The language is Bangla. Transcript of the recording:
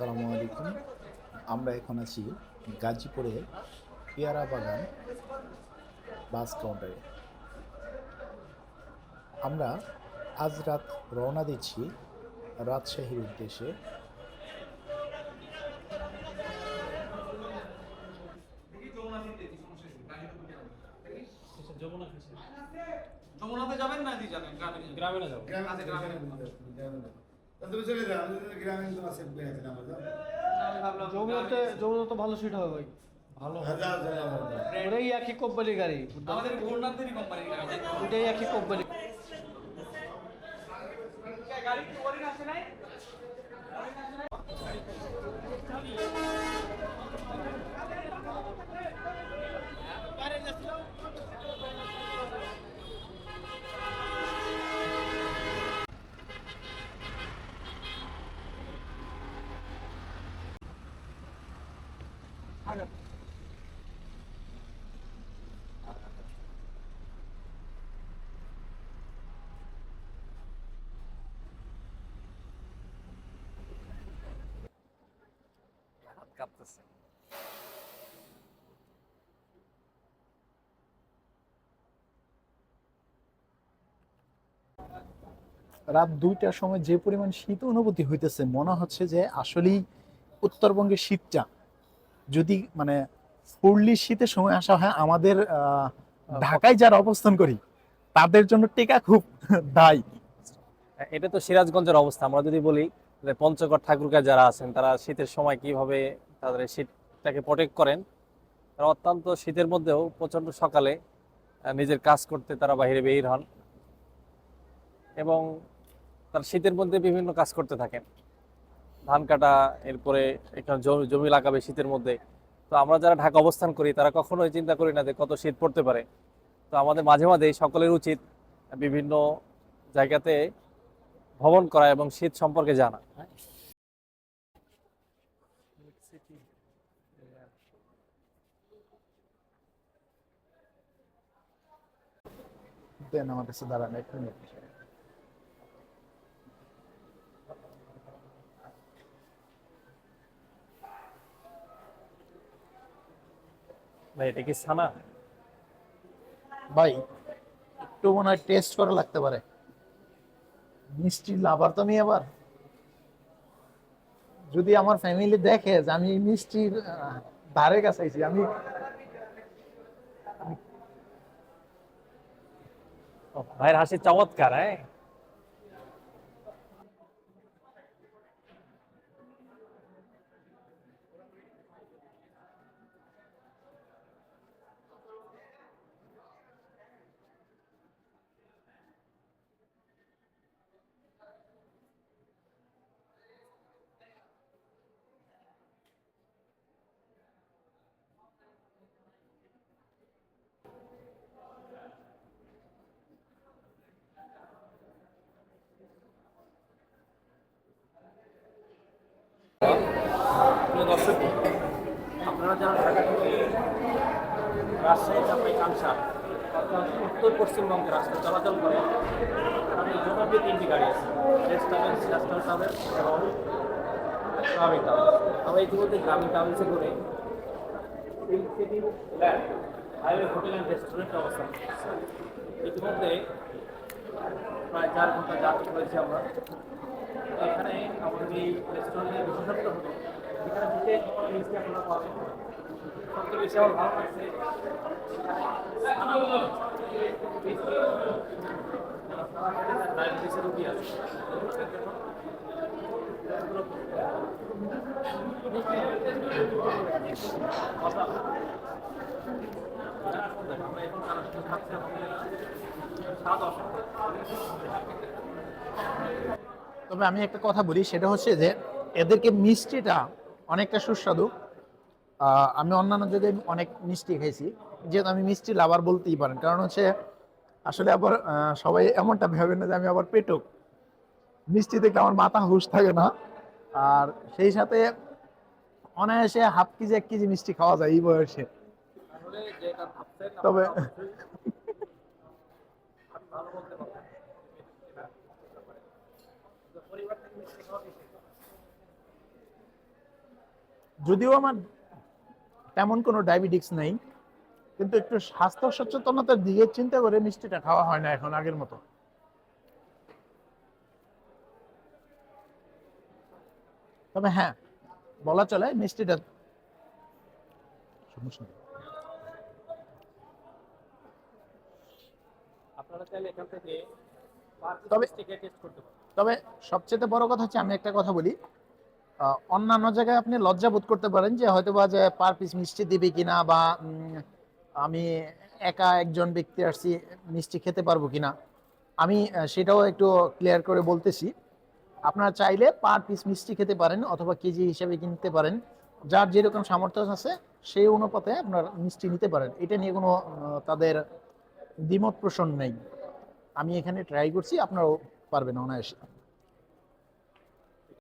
আসসালামু আলাইকুম। আমরা এখন আছি গাজীপুরের পেয়ারা বাগান বাস কাউন্টারে। আমরা আজ রাত রওনা দিচ্ছি রাজশাহীর উদ্দেশ্যে। যমুনাতে যাবেন না যাবেন। গ্রামে গ্রামে না যাব। আচ্ছা, গ্রামে যাবেন। তুমি চলে যাও গ্রামে তো যমুনাতে যমুনা ভালো সিট হবে ভাই ভালো হাজার হাজার ওটাই একই কোম্পানির গাড়ি আমাদের ভোরনাথেরই কোম্পানির গাড়ি ওটাই একই কোম্পানি গাড়ি কাঁপতেছে রাত দুইটার সময় যে পরিমাণ শীত অনুভূতি হইতেছে, মনে হচ্ছে যে আসলেই উত্তরবঙ্গের শীতটা যদি মানে ফুললি শীতের সময় আসা হয়, আমাদের ঢাকায় যারা অবস্থান করি, তাদের জন্য টেকা খুব দায়ী। এটা তো সিরাজগঞ্জের অবস্থা। আমরা যদি বলি যে পঞ্চগড় ঠাকুরগাঁ যারা আছেন, তারা শীতের সময় কীভাবে তাদের শীতটাকে প্রোটেক্ট করেন, তারা অত্যন্ত শীতের মধ্যেও প্রচণ্ড সকালে নিজের কাজ করতে তারা বাইরে বের হন এবং তার শীতের মধ্যে বিভিন্ন কাজ করতে থাকেন। ধান কাটা, এরপরে এখানে জমি লাগাবে শীতের মধ্যে। তো আমরা যারা ঢাকা অবস্থান করি, তারা কখনোই চিন্তা করি না যে কত শীত পড়তে পারে। তো আমাদের মাঝে মাঝে সকলের উচিত বিভিন্ন জায়গাতে ভ্রমণ করা এবং শীত সম্পর্কে জানা। দেন আমার কাছে দাঁড়ান, এক মিনিট। ভাই এটা কি ছানা? ভাই একটু মনে হয় টেস্ট করা লাগতে পারে। মিষ্টি লাভার তো আমি আবার যদি আমার ফ্যামিলি দেখে যে আমি মিষ্টির ধারে কাছে আমি ভাইয়ের হাসি চমৎকার হ্যাঁ? আপনারা যারা ঢাকা থেকে রাজশাহী চাপাই কাংসা উত্তর পশ্চিমবঙ্গে রাস্তা চলাচল করে, তাদের জনপ্রিয় তিনটি গাড়ি আছে রেস ট্রাভেলস ন্যাশনাল ট্রাভেলস এবং গ্রামীণ ট্রাভেলস আমরা ইতিমধ্যে গ্রামীণ ট্রাভেলসে করে হাইওয়ে হোটেল অ্যান্ড রেস্টুরেন্টে অবস্থান। ইতিমধ্যে প্রায় চার ঘণ্টা যাত্রা করেছি আমরা এখানে আমাদের এই রেস্টুরেন্টের বিশেষত্ব হলো তবে আমি একটা কথা বলি সেটা হচ্ছে যে এদেরকে মিষ্টিটা অনেকটা সুস্বাদু। আমি অন্যান্য জায়গায় অনেক মিষ্টি খাইছি। যেহেতু আমি মিষ্টি লাভার বলতেই পারেন। কারণ হচ্ছে আসলে আবার সবাই এমনটা ভেবে না যে আমি আবার পেটক। মিষ্টি থেকে আমার মাথা হুশ থাকে না। আর সেই সাথে অনায়াসে হাফ কেজি এক কেজি মিষ্টি খাওয়া যায় এই বয়সে। তবে ভালো বলতে পারবেন পরিবার থেকে মিষ্টি খাওয়া বেশি যদিও আমার তেমন কোনো ডায়াবেটিক্স নেই কিন্তু একটু স্বাস্থ্য সচেতনতার দিকে চিন্তা করে মিষ্টিটা খাওয়া হয় না এখন আগের মতো তবে হ্যাঁ বলা চলে মিষ্টিটা সমস্যা নেই। তবে- তবে সবচেয়ে বড় কথা হচ্ছে আমি একটা কথা বলি অন্যান্য জায়গায় আপনি লজ্জা বোধ করতে পারেন যে হয়তো বা যে পার পিস মিষ্টি দিবে কিনা বা আমি একা একজন ব্যক্তি আসছি, মিষ্টি খেতে পারব কিনা। আমি সেটাও একটু ক্লিয়ার করে বলতেছি। আপনারা চাইলে পার পিস মিষ্টি খেতে পারেন অথবা কেজি হিসেবে কিনতে পারেন। যার যেরকম সামর্থ্য আছে, সেই অনুপাতে আপনার মিষ্টি নিতে পারেন। এটা নিয়ে কোনো তাদের দ্বিমত পোষণ নেই। আমি এখানে ট্রাই করছি, আপনারাও পারবেন অনায়াসে।